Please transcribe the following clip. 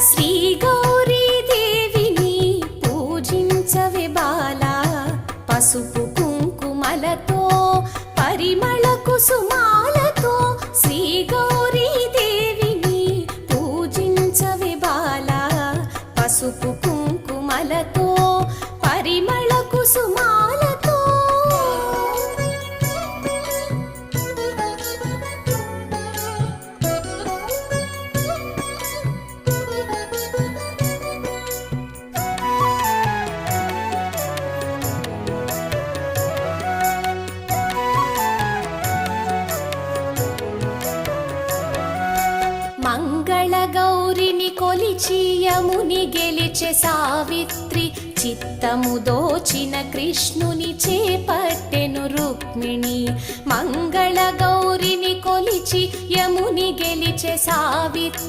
శ్రీ గౌరీ దేవిని పూజించవే బాలా. పసుపు కుంకుమలతో పరిమళ కుసుమాలతో శ్రీ గౌరీ దేవిని పూజించవే బాలా. పసుపు కుంకుమలతో గౌరిని కొలిచి యముని గెలిచె సావిత్రి చిత్తము దోచిన కృష్ణుని చేపట్టెను రుక్మిణి. మంగళ గౌరిని కొలిచి యముని గెలిచె సావిత్రి